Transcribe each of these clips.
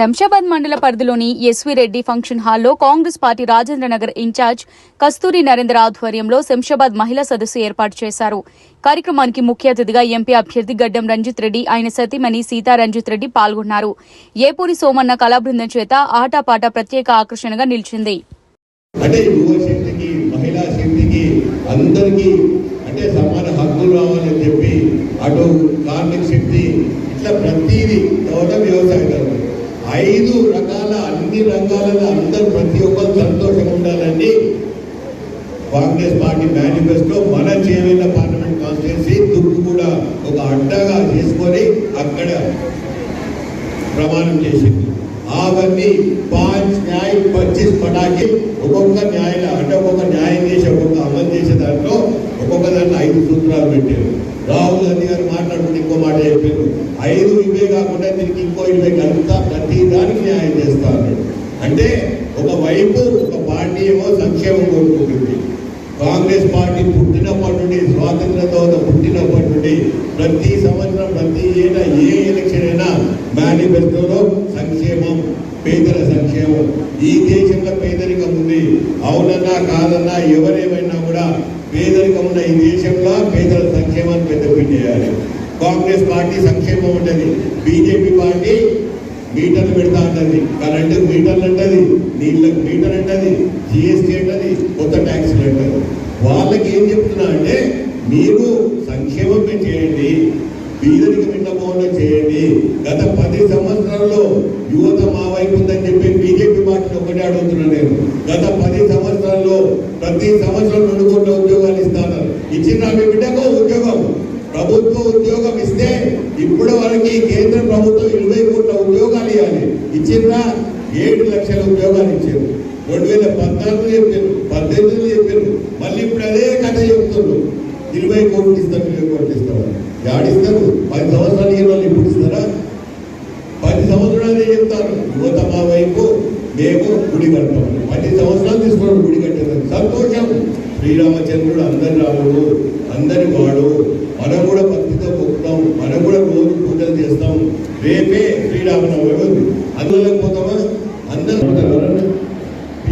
శంషాబాద్ మండల పరిధిలోని SV Reddy function హాల్లో Congress party Rajendranagar in-charge Kasturi Narendra ఆధ్వర్యంలో శంషాబాద్ మహిళా సదస్సు ఏర్పాటు చేశారు. కార్యక్రమానికి ముఖ్య అతిథిగా ఎంపీ అభ్యర్థి గడ్డం రంజిత్ రెడ్డి ఆయన సతీమణి సీతా రంజిత్ రెడ్డి పాల్గొన్నారు. ఏపూరి సోమన్న కళాబృందం చేత ఆటపాట ప్రత్యేక ఆకర్షణగా నిలిచింది. అంటే యువ శక్తికి మహిళా శక్తికి అందరికీ అంటే సమాన హక్కులు రావాలని చెప్పి అటు కార్మిక శక్తి ఇట్లా ప్రతిదీ ఐదు రకాల అన్ని రంగాలలో అందరూ ప్రతి ఒక్కరు సంతోషంగా ఉండాలని కాంగ్రెస్ పార్టీ మేనిఫెస్టో మన చేవేళ్ళ పార్లమెంట్ కాన్స్టిట్యున్సీ దుర్గు కూడా ఒక అడ్డగా చేసుకొని అక్కడ ప్రమాణం చేసింది. అవన్నీ పాంచ్ న్యాయ పచ్చిస్ పటాకి ఒక్కొక్క న్యాయ అంటే ఒక్కొక్క న్యాయం చేసి ఒక్కొక్క అమలు చేసే దాంట్లో ఒక్కొక్క దాంట్లో ఐదు సూత్రాలు పెట్టారు. రాహుల్ గాంధీ గారు మాట్లాడుకుంటే ఇంకో మాట చెప్పారు. ఐదు ఇవే కాకుండా దీనికి ఇంకో ఇవే కలుపుతా ప్రతి దానికి న్యాయం చేస్తా అన్నాడు. అంటే ఒకవైపు ఒక పార్టీ ఏమో సంక్షేమం కోరుకుంటుంది. కాంగ్రెస్ పార్టీ పుట్టినప్పటి నుండి స్వాతంత్ర తర్వాత పుట్టినప్పటి నుండి ప్రతి సంవత్సరం ప్రతి ఏటా ఏ ఎలక్షన్ అయినా మేనిఫెస్టోలో సంక్షేమం పేదల సంక్షేమం. ఈ దేశంలో పేదరికం ఉంది. అవునన్నా కాదన్నా ఎవరేమైనా కూడా పేదరికం ఉన్న ఈ దేశంలో పేదల సంక్షేమాన్ని పెద్దపీట చేయాలి. కాంగ్రెస్ పార్టీ సంక్షేమం ఉంటుంది. బీజేపీ పార్టీ మీటర్లు పెడతా అంటది కరెంటు మీటర్లు అంటది నీళ్ళకు మీటర్ అంటది జిఎస్టీ అంటది కొత్త ట్యాక్స్లు అంటారు వాళ్ళకి ఏం చెప్తున్నా అంటే మీరు సంక్షేమం చేయండి బీదరికి మిండమోహంలో చేయండి. గత పది సంవత్సరాల్లో యువత మా వైపు ఉందని చెప్పి బీజేపీ పార్టీని ఒకటే అడుగుతున్నా నేను. గత పది సంవత్సరాల్లో ప్రతి సంవత్సరం రెండు కోట్ల ఉద్యోగాలు ఇస్తాను ఇచ్చిన మీ బిడ్డకు ఉద్యోగం. ప్రభుత్వ ఉద్యోగం ఇస్తే ఇప్పుడు వాళ్ళకి కేంద్ర ప్రభుత్వం ఇరవై కోట్ల ఉద్యోగాలు ఇవ్వాలి. ఇచ్చిన ఏడు లక్షల ఉద్యోగాలు ఇచ్చారు. రెండు వేల పద్నాలుగు చెప్పారు. పద్దెనిమిది చెప్పారు. మళ్ళీ ఇప్పుడు అదే కథ చెప్తున్నారు. ఇరవై కోట్లు ఇస్తారు ఇరవై కోట్లు ఇస్తారు యాడిస్తారు పది సంవత్సరాలు ఈ వాళ్ళు ఇప్పుడు ఇస్తారా? పది సంవత్సరాలు చెప్తారు. యువత మా వైపు మేము గుడి కడతాం. పది సంవత్సరాలు తీసుకున్నాడు గుడి సంతోషం. శ్రీరామచంద్రుడు అందరి రాముడు అందరి వాడు. మనం కూడా భక్తితో పొక్కుతాం మనం కూడా రోజు పూజలు చేస్తాం. రేపే శ్రీరామనవమి ఉంది అందులో పోతామా? అందరూ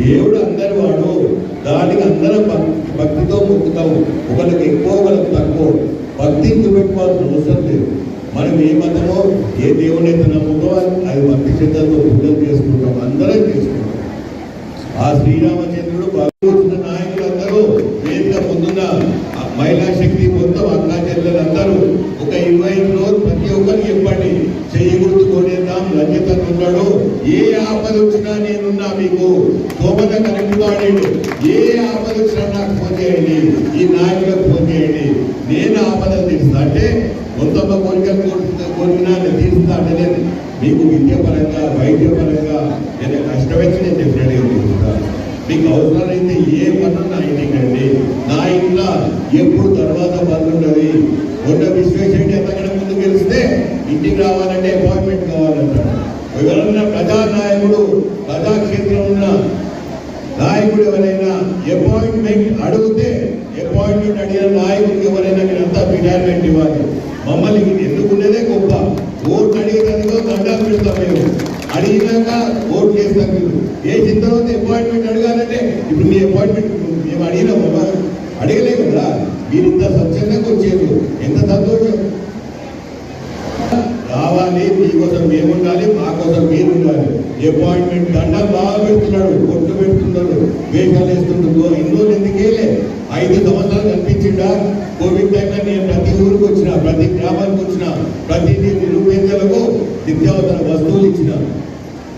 దేవుడు అందరి వాడు. దానికి అందరం భక్తి భక్తితో మొక్కుతాము. ఒకరికి ఎక్కువ ఒకరికి తక్కువ. భక్తిని చూపెట్టుకోవాల్సిన అవసరం లేదు. మనం ఏ మతమో ఏ దేవుని అయితే నమ్ముతో అది భక్తి శ్రద్ధలతో పూజలు చేసుకుంటాం. అందరం చేసుకుంటాం. ఆ శ్రీరామ నాయకులందరూ వేదిక ముందున్న ఆ మహిళా శక్తి మొత్తం అక్కా చెల్లెలందరూ ఒక ఇరవై రోజులు ప్రతి ఒక్కరికి చెప్పండి చెయ్యి గుర్తు కొనేద్దాం రజత ఉన్నాడు. ఏ ఆపద వచ్చినా నేనున్నా మీకు. సోమత కరెక్ట్ వాడండి. ఏ ఆపద వచ్చినా నాకు ఫోన్ చేయండి. ఈ నాయకులకు ఫోన్ చేయండి. నేను ఆపద తీరుస్తా. అంటే మొత్తమ్మ కోరికలు కోరుతున్నా కోరినా నేను తీరుస్తా అంటే నేను మీకు విద్యాపరంగా వైద్యపరంగా నేను కష్టమైతే నేను డెఫినెట్గా తీరుస్తాను మీకు అవసరమైతే ఏ పనున్నా ఇంటికండి నా ఇంట్లో ఎప్పుడు తర్వాత బంద్ ఉన్న మొన్న విశ్వేశ్వరుడు ఎంతకన్నా ముందు గెలిస్తే ఇంటికి రావాలంటే అపాయింట్మెంట్ కావాలంటాడు. ఎవరన్నా ప్రజానాయకుడు ప్రజాక్షేత్రం ఉన్న నాయకుడు ఎవరైనా అపాయింట్మెంట్ అడిగితే అపాయింట్మెంట్ అడిగిన నాయకుడికి ఎవరైనా మీరంతా రిటైర్మెంట్ ఇవ్వాలి. మమ్మల్ని ఎందుకున్నదే గొప్ప. ఓట్లు అడిగేదానికో దండాలు పెడతాం మేము. అడిగినాక ఓట్లు చేస్తాం మీరు ఏ తర్వాత అపాయింట్మెంట్ అడగాలంటే ఇప్పుడు మీ అపాయింట్మెంట్ మేము అడిగినామా అడగలేము కదా. మీరు ఇంత స్వచ్ఛందంగా వచ్చేది ఎంత సంతోషం. రావాలి మీకోసం మేము ఉండాలి మా కోసం మీరు ఉండాలి అపాయింట్మెంట్ దండం బాగా పెడుతున్నాడు కొట్టు పెడుతున్నాడు వేషాలు వేస్తుంటుందో ఎన్నో ఎందుకేలే ఐదు సంవత్సరాలు కనిపించిండ కోవిడ్ టైంలో నేను ప్రతి ఊరికి వచ్చిన ప్రతి గ్రామానికి వచ్చిన ప్రతి నిరుపేదలకు నిత్యావసర వస్తువులు ఇచ్చిన.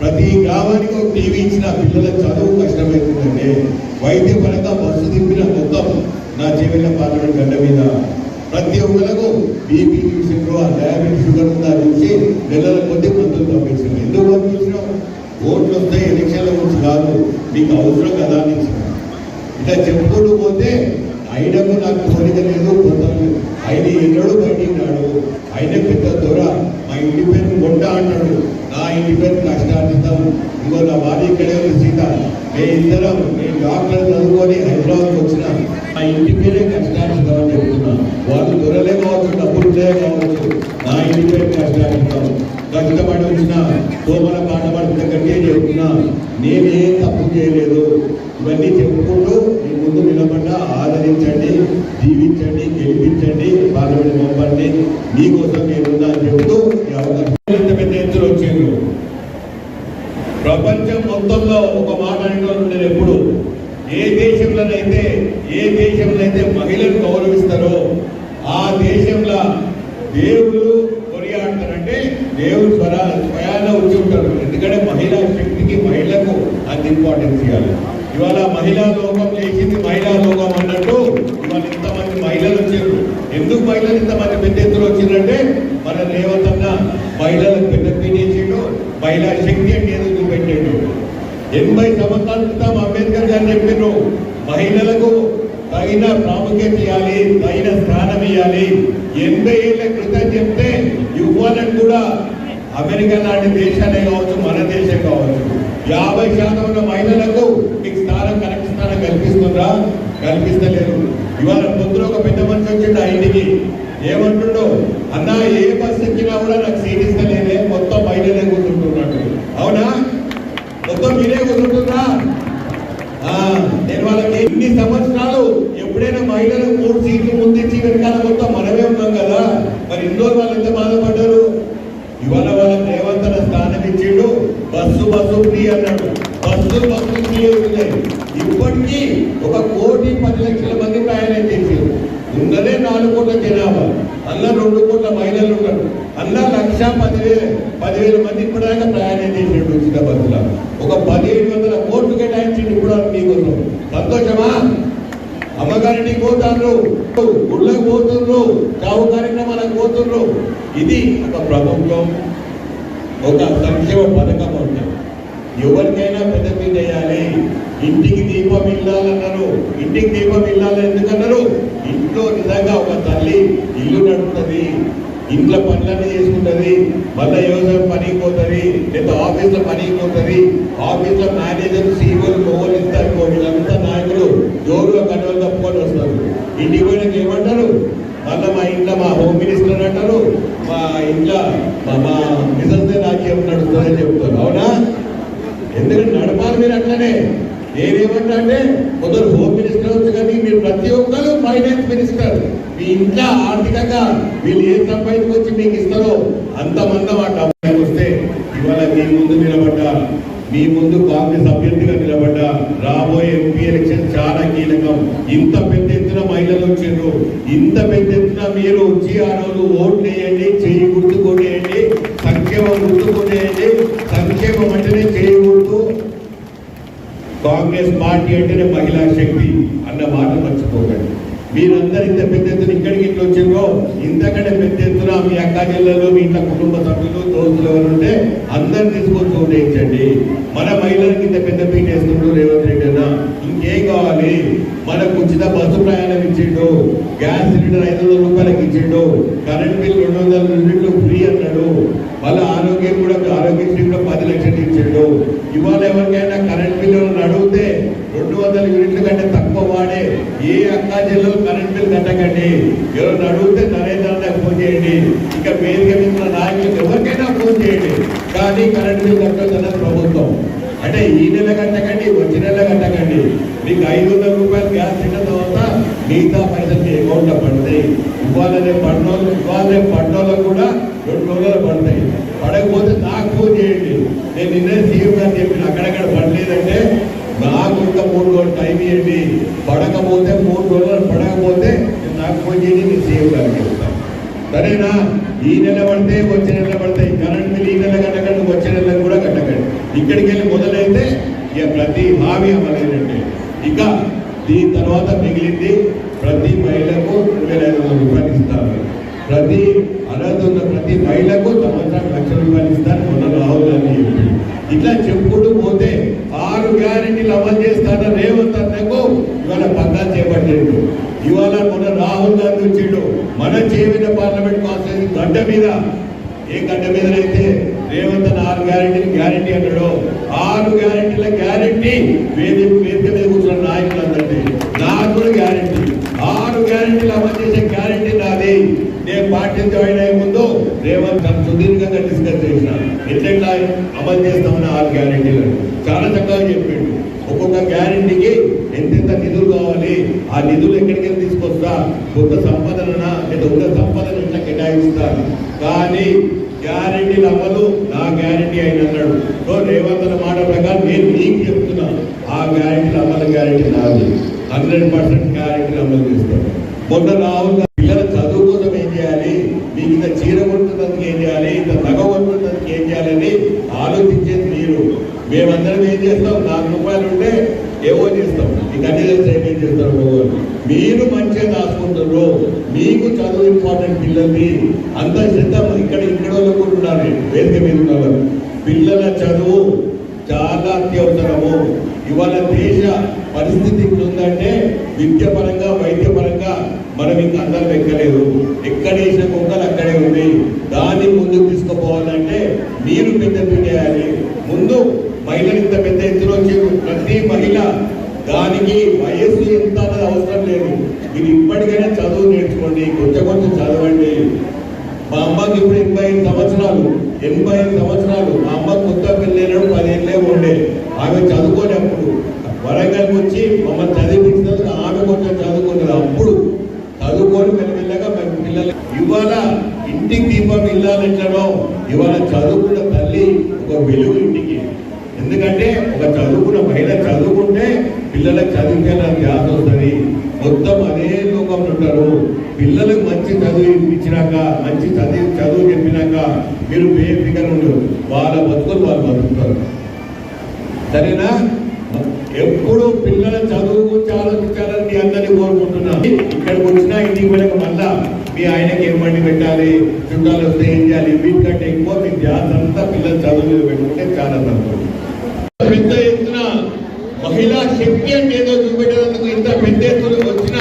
ప్రతి గ్రామానికి ఒక టీవీ ఇచ్చిన. పిల్లల చదువు కష్టమవుతుందండి వైద్య పరంగా బస్సు తిప్పిన మొత్తం నా జీవన పార్లమెంట్ గడ్డ మీద. ప్రతి ఒక్కరికి బీపీ షుగర్ డయాబెటీస్ షుగర్ ఉందా చూసి నెలల కొద్ది మందులు పంపించాం ఎందుకు పంపించినాం? ఓట్లు వస్తాయి ఎలక్షన్ల గురించి కాదు మీకు అవసరం కదా అని ఇట్లా చెప్పుకుంటూ పోతే ఆయనకు నాకు కోరిక లేదు పొందలేదు ఆయన ఎన్నడూ బయటికి రాడు. ఆయన పెద్ద దొర మా ఇంటి పేరు కొండ అంటాడు. నా ఇంటి పేరు కష్టార్జితం ఇంకో నా భార్య ఇక్కడే ఉంది సీత. మే ఇద్దరం మేము డాక్టర్ చదువుకొని హైదరాబాద్ వచ్చినాం. నా ఇంటి పేరే కష్టార్జితం అని చెప్తున్నా వాళ్ళు దొరలే కావచ్చు డబ్బులే కావచ్చు. నా ఇంటి పేరు కష్టార్జితం కష్టపడి వచ్చిన సోమల పాట గట్టిగా చెప్తున్నా నేనేం తప్పు చేయలేదు. ఇవన్నీ చెప్పుకుంటూ మీ ముందు నిలబడ్డా ఆదరించండి జీవించండి గెలిపించండి పార్లమెంట్ పంపండి. మీకోసం నేనున్నా అని చెబుతూ ఈ అవకాశం పెద్ద ఎత్తున వచ్చిండ్రు ప్రపంచం మొత్తంలో ఒక మాట నేను ఎప్పుడు? ఏ దేశంలోనైతే ఏ దేశంలో అయితే మహిళలు గౌరవిస్తారో ఆ దేశంలో దేవుడు కొనియాడతారంటే దేవుడు స్వర స్వయాన వచ్చి ఉంటారు ఎందుకంటే మహిళా శక్తికి మహిళకు అంత ఇంపార్టెన్స్ ఇవ్వాలి. ఇవాళ మహిళా లోకం చేసింది మహిళా లోకం అన్నట్టు ఇవాళ ఇంతమంది మహిళలు వచ్చారు. ఎందుకు మహిళలు ఇంతమంది పెద్ద ఎత్తులు వచ్చిందంటే మన రేవంతన్న మహిళలకు పెద్ద పీడించిండు మహిళా శక్తి అంటే ఏదో చూపెట్టాడు. ఎనభై సంవత్సరాల క్రితం అంబేద్కర్ గారు చెప్పారు మహిళలకు తగిన ప్రాముఖ్యత ఇవ్వాలి తగిన స్థానం ఇవ్వాలి. ఎనభై ఏళ్ళ క్రితం చెప్తే ఇవ్వాలని కూడా అమెరికా లాంటి దేశాలే కావచ్చు మన దేశం కావచ్చు. యాభై శాతం ఉన్న మహిళలకు మీకు స్థానం కరెక్ట్ స్థానం కల్పిస్తుందా? కల్పిస్తలేరు. ఇవాళ పొద్దున ఒక పెద్ద మనిషి వచ్చిండు ఆ ఇంటికి. ఏమంటుండో అన్నా ఏ బస్సు ఎక్కినా కూడా నాకు సీట్ ఇస్తలేదే మొత్తం మహిళలే కూర్చుంటున్నాడు అవునా? మొత్తం మీరే కూర్చుంటున్నా ఆ, నేను వాళ్ళకి ఇన్ని సంవత్సరాలు ఏదైనా మూడు సీట్లు ముందు వెనకాల మొత్తం మనమే ఉన్నాం కదా. మరి ఇందులో వాళ్ళు ఎంత బాధపడ్డారు? ఇవాళ వాళ్ళ దేవతల స్థానం ఇచ్చిండు. బస్సు బస్సు ఫ్రీ అన్నాడు. బస్సు బస్సు ఫ్రీ అవుతున్నాయి ఇప్పటికీ ఒక కోటి పది లక్షల మంది ప్రయాణం చేసారు ఉన్నదే నాలుగు కోట్ల జనాభా అన్న రెండు కోట్ల మహిళలు ఉన్నారు. అన్న లక్ష పదివేల పదివేల మంది ఇప్పటిదాకా ప్రయాణం చేసినట్టు ఉచిత బస్సులో. ఒక పదిహేడు వందల కోట్లు కేటాయించింది ఇప్పుడు మీకోసం. సంతోషమా? అమ్మగారిని పోతారు గుళ్ళకి పోతున్నారు చావు కార్యక్రమాలకు పోతున్నారు ఇది ఒక ప్రభుత్వం ఒక సంక్షేమ పథకం ఉంటుంది ఎవరికైనా పెద్దపీట వేయాలి. ఇంటికి దీపం ఇల్లాలన్నారు. ఇంటికి దీపం ఇల్లాలి ఎందుకన్నారు? ఇంట్లో నిజంగా ఒక తల్లి ఇల్లు నడుపుతుంది ఇంట్లో పనులన్నీ చేసుకుంటది మళ్ళీ వ్యవసాయం పనికి పోతుంది లేదా ఆఫీస్లో పనికి పోతుంది. ఆఫీస్లో మేనేజర్ సీఓలు కోవలు ఇస్తారు వీళ్ళంతా నాయకులు జోరుగా కన్నులు ఇంటికి పోయినాక ఏమంటారు? మళ్ళీ మా ఇంట్లో మా హోమ్ మినిస్టర్ అంటారు మా ఇంట్లో మా మా మిసల్సే నడుస్తుందని చెప్తారు. అవునా? ఎందుకంటే నడపాలి మీరు అట్లనే. నేనేమంటా అంటే కొందరు హోమ్ మినిస్టర్ వచ్చు కానీ మీరు ప్రతి ఒక్కరు ఫైనాన్స్ మినిస్టర్. మీ ఇంట్లో ఆర్థికంగా వీళ్ళు ఏ సంపాదించుకొచ్చి మీకు ఇస్తారో అంతమంది ఆ డబ్బు వస్తే ఇవాళ మీ ముందు నిలబడ్డా మీ ముందు కాంగ్రెస్ అభ్యర్థిగా నిలబడ్డా రాబోయే ఎంపీ ఎలక్షన్ చాలా కీలకం. ఇంత పెద్ద ఎత్తున మహిళలు వచ్చారు. ఇంత పెద్ద ఎత్తున మీరు వచ్చి ఆ రోజు ఓట్లు వేయండి చేయి గుర్తు సంక్షేమం గుర్తు సంక్షేమం అంటేనే చేయి గుర్తు. కాంగ్రెస్ పార్టీ అంటేనే మహిళా శక్తి అన్న మాట మర్చిపోకండి. మీరందరూ ఇంత పెద్ద ఎత్తున ఇక్కడికి ఇట్లా వచ్చిందో ఇంతకంటే పెద్ద ఎత్తున మీ అక్క జిల్లాలో మీ ఇంట్లో కుటుంబ సభ్యులు దోస్తులు ఎవరు ఉంటే అందరు తీసుకొని ఓటేయించండి మన మహిళలకి ఇంత పెద్ద పీట వేస్తుండ్రు రేవంత్ రెడ్డి అన్న ఇంకేం కావాలి మనకు ఉచిత బస్సు ప్రయాణం ఇచ్చిండు. గ్యాస్ సిలిండర్ ఐదు వందల రూపాయలకి ఇచ్చిండు. కరెంట్ బిల్ రెండు వందల యూనిట్లు ఫ్రీ అన్నాడు. మళ్ళీ ఆరోగ్యం కూడా ఆరోగ్యశ్రీ కూడా పది లక్షలు ఇచ్చిండు. ఇవాళ ఎవరికైనా కరెంట్ బిల్లు అడిగితే రెండు వందల యూనిట్ల కంటే తక్కువ వాడే ఏ అక్కా జిల్లాలో కరెంట్ బిల్ కట్టకండి. ఎవరైనా అడిగితే నరేంద్ర నాకు ఫోన్ చేయండి. ఇంకా వేదిక మీద నాయకులకు ఎవరికైనా ఫోన్ చేయండి. కానీ కరెంట్ బిల్ కట్టొద్దన్నది ప్రభుత్వం. అంటే ఈ నెల కట్టకండి వచ్చే నెల కట్టకండి. మీకు ఐదు వందల రూపాయలు గ్యాస్ సిలిండర్ మిగతా పైసలు మీ అకౌంట్లో పడతాయి ఇవ్వాలనే రేపు పడినోళ్ళు ఇవాళ పడినోళ్ళకు కూడా రెండు రోజులు పడతాయి. పడకపోతే నాకు ఫోన్ చేయండి. నేను నిన్నే సీఎం గారు చెప్పిన అక్కడక్కడ పడలేదంటే నాకు ఇంకా మూడు రోజులు టైం ఇవ్వండి. పడకపోతే మూడు రోజులు పడకపోతే నేను నాకు ఫోన్ చేయండి నేను సీఎం గారికి చెప్తాను సరేనా? ఈ నెల పడితే వచ్చే నెల పడతాయి. కరెంట్ బిల్ ఈ నెల కట్టకండి వచ్చే నెల కూడా కట్టకండి. ఇక్కడికి వెళ్ళి మొదలైతే ఇక ప్రతి హామీ అమలైనట్టే ఇక దీని తర్వాత మిగిలింది ప్రతి మహిళకు రెండు వేల ఐదు వందల రూపాయలు ఇస్తాను. ప్రతి అర్హత ఉన్న ప్రతి మహిళకు సంవత్సరం లక్ష రూపాయలు ఇస్తాను మొన్న రాహుల్ గాంధీ చెప్పి. ఇట్లా చెప్పుకుంటూ పోతే ఆరు గ్యారెంటీలు అమలు చేస్తాన రేవంత్ అన్నకు ఇవాళ పక్కా చేపట్టిండు. ఇవాళ మొన్న రాహుల్ గాంధీ వచ్చిండు. మన చేవిన పార్లమెంట్ కాన్స్టిట్యూన్సీ గడ్డ మీద ఏ గడ్డ మీదనైతే రేవంత్ అన్న ఆరు గ్యారెంటీ గ్యారెంటీ అన్నాడు ఆరు గ్యారెంటీల గ్యారెంటీ వేదిక వేదిక మీద కూర్చున్న నాయకులందరినీ. నాకు కూడా గ్యారెంటీ ఆరు గ్యారెంటీలు అమలు చేసే గ్యారెంటీ నాది. నేను పార్టీ జాయిన్ అయ్యే ముందు రేవంత్ గారు సుదీర్ఘంగా డిస్కస్ చేసిన. ఎట్లా అమలు చేస్తామని ఆరు గ్యారెంటీలు చాలా చక్కగా చెప్పాడు. గ్యారెంటీకి ఎంతెంత నిధులు కావాలి? ఆ నిధులు ఎక్కడికి వెళ్ళి తీసుకొస్తా? కొత్త సంపదన లేదా ఉన్న సంపదన ఇట్లా కేటాయిస్తా. కానీ గ్యారెంటీల అమలు నా గ్యారెంటీ అయిన అన్నాడు. సో రేవంత్ మాట ప్రకారం నేను నీకు చెప్తున్నా. ఆ గ్యారెంటీల అమలు గ్యారంటీ నాది. హండ్రెడ్ పర్సెంట్ గ్యారంటీలు అమలు చేస్తాను. మొన్న రాహుల్ గాంధీ పిల్లల చదువు కోసం ఏం చేయాలి మీకు ఇంత చీర కొట్టున్నందుకు ఏం చేయాలి ఇంత నగ కొట్టున్నందుకు ఏం చేయాలని ఆలోచించేది మీరు మేమందరం ఏం చేస్తాం నాలుగు రూపాయలు ఉంటే ఏవో చేస్తాం చేస్తారు ప్రభు మీరు మంచిగా దాచుకుంటారు మీకు చదువు ఇంపార్టెంట్ పిల్లల్ని అంత శ్రద్ధ ఇక్కడ ఇక్కడ వాళ్ళు కూడా ఉన్నారు వేదిక మీద ఉన్నారు పిల్లల చదువు చాలా అత్యవసరము. ఇవాళ దేశ పరిస్థితి ఇప్పుడు ఉందంటే విద్య పరంగా వైద్య పరంగా మనం ఇంకా అందరం ఎక్కలేదు ఎక్కడ వేసిన కుక్కలు అక్కడే ఉంది. దాన్ని ముందుకు తీసుకుపోవాలంటే మీరు పెద్ద చేయాలి ముందు మహిళలు ఇంత పెద్ద ఎత్తున వచ్చి ప్రతి మహిళ దానికి వయస్సు ఎంత అన్నది అవసరం లేదు. మీరు ఇప్పటికైనా చదువు నేర్చుకోండి కొంచెం కొంచెం చదవండి. మా అమ్మకి ఇప్పుడు ఎనభై ఐదు సంవత్సరాలు ఎనభై ఐదు సంవత్సరాలు. మా అమ్మ కొత్త పెళ్ళైనప్పుడు పదేళ్ళే ఉండే. ఆమె చదువుకోనప్పుడు వరంగల్కి వచ్చి మమ్మల్ని చదివించినందుకు ఆమె కొంచెం చదువుకున్నది. అప్పుడు చదువుకొని మెల్లమెల్లగా మేము పిల్లలు ఇవాళ ఇంటికి దీపం ఇల్లాలెట్లనో? ఇవాళ చదువుకున్న తల్లి ఒక వెలుగు ఇంటికి. ఎందుకంటే ఒక చదువుకున్న మహిళ చదువు పిల్లలకు చదివించాలని ధ్యాస వస్తుంది. మొత్తం అదే లోకంలో ఉంటారు. పిల్లలకు మంచి చదువు ఇచ్చినాక మంచి చదివి చదువు చెప్పినాక మీరు బేఫికర్ ఉండరు. వాళ్ళ బతుకులు వాళ్ళు బతుకుతారు. సరేనా? ఎప్పుడు పిల్లల చదువు గురించి ఆలోచించాలని మీ అందరినీ కోరుకుంటున్నా. ఇక్కడికి వచ్చినా ఇంటికి వెళ్ళక మళ్ళా మీ ఆయనకి ఏం వండి పెట్టాలి? చుట్టాలు వస్తే ఏం చేయాలి? వీటికంటే ఎక్కువ మీ ధ్యాస అంతా పిల్లల చదువు మీద పెట్టుకుంటే చాలా సంతోషం పెద్ద ఎత్తున మహిళా శక్తి అంటే ఏదో చూపెట్టేందుకు ఇంత పెద్ద ఎత్తున వచ్చిన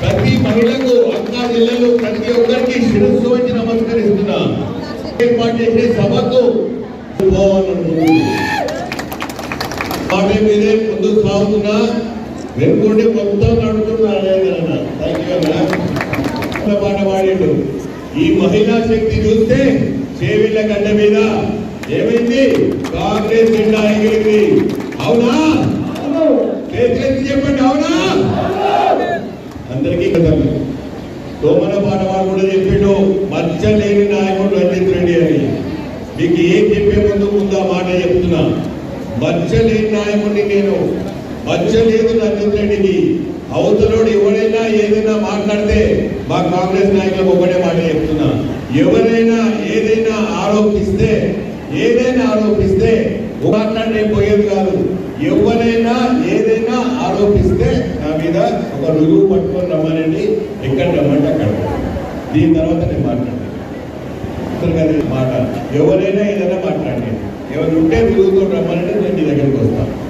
ప్రతి మహిళకు అక్క జిల్లలు ప్రతి ఒక్కరికి శిరస్సు వచ్చి నమస్కరిస్తున్నా. ఏర్పాటు చేసే సభకు పోవాలనుకుంటున్నాను మీదే ముందు సాగుతున్నా. వెనుకుండి మొత్తం నడుతున్నా పాట పాడిండు. ఈ మహిళా శక్తి చూస్తే చేవిళ్ళ గడ్డ మీద ఏమైంది? కాంగ్రెస్ జెండా ఎగిరింది. అవునా? చేతులెత్తి చెప్పండి అవునా? అందరికీ కదా తోమల పాట వాడు కూడా చెప్పిండు మచ్చలేని నాయకుడు రంజిత్ రెడ్డి అని. మీకు ఏం చెప్పే ముందు ముందు మాట చెప్తున్నా. మచ్చలేని నాయకుడిని నేను మచ్చలేదు రంజిత్ రెడ్డికి. అవతలోడు ఎవరైనా ఏదైనా మాట్లాడితే మా కాంగ్రెస్ నాయకులకు ఒకటే మాట చెప్తున్నా. ఎవరైనా ఏదైనా ఆరోపిస్తే ఏదైనా ఆరోపిస్తే మాట్లాడే పోయేది కాదు. ఎవరైనా ఏదైనా ఆరోపిస్తే నా మీద ఒక రుజువు పట్టుకొని రమ్మనండి. ఎక్కడ రమ్మంటే అక్కడ. దీని తర్వాత నేను మాట్లాడతాను. మాట. ఎవరైనా ఏదైనా మాట్లాడండి. ఎవరు ఉంటే రుజువుతో రమ్మనంటే నేను మీ దగ్గరికి వస్తాను.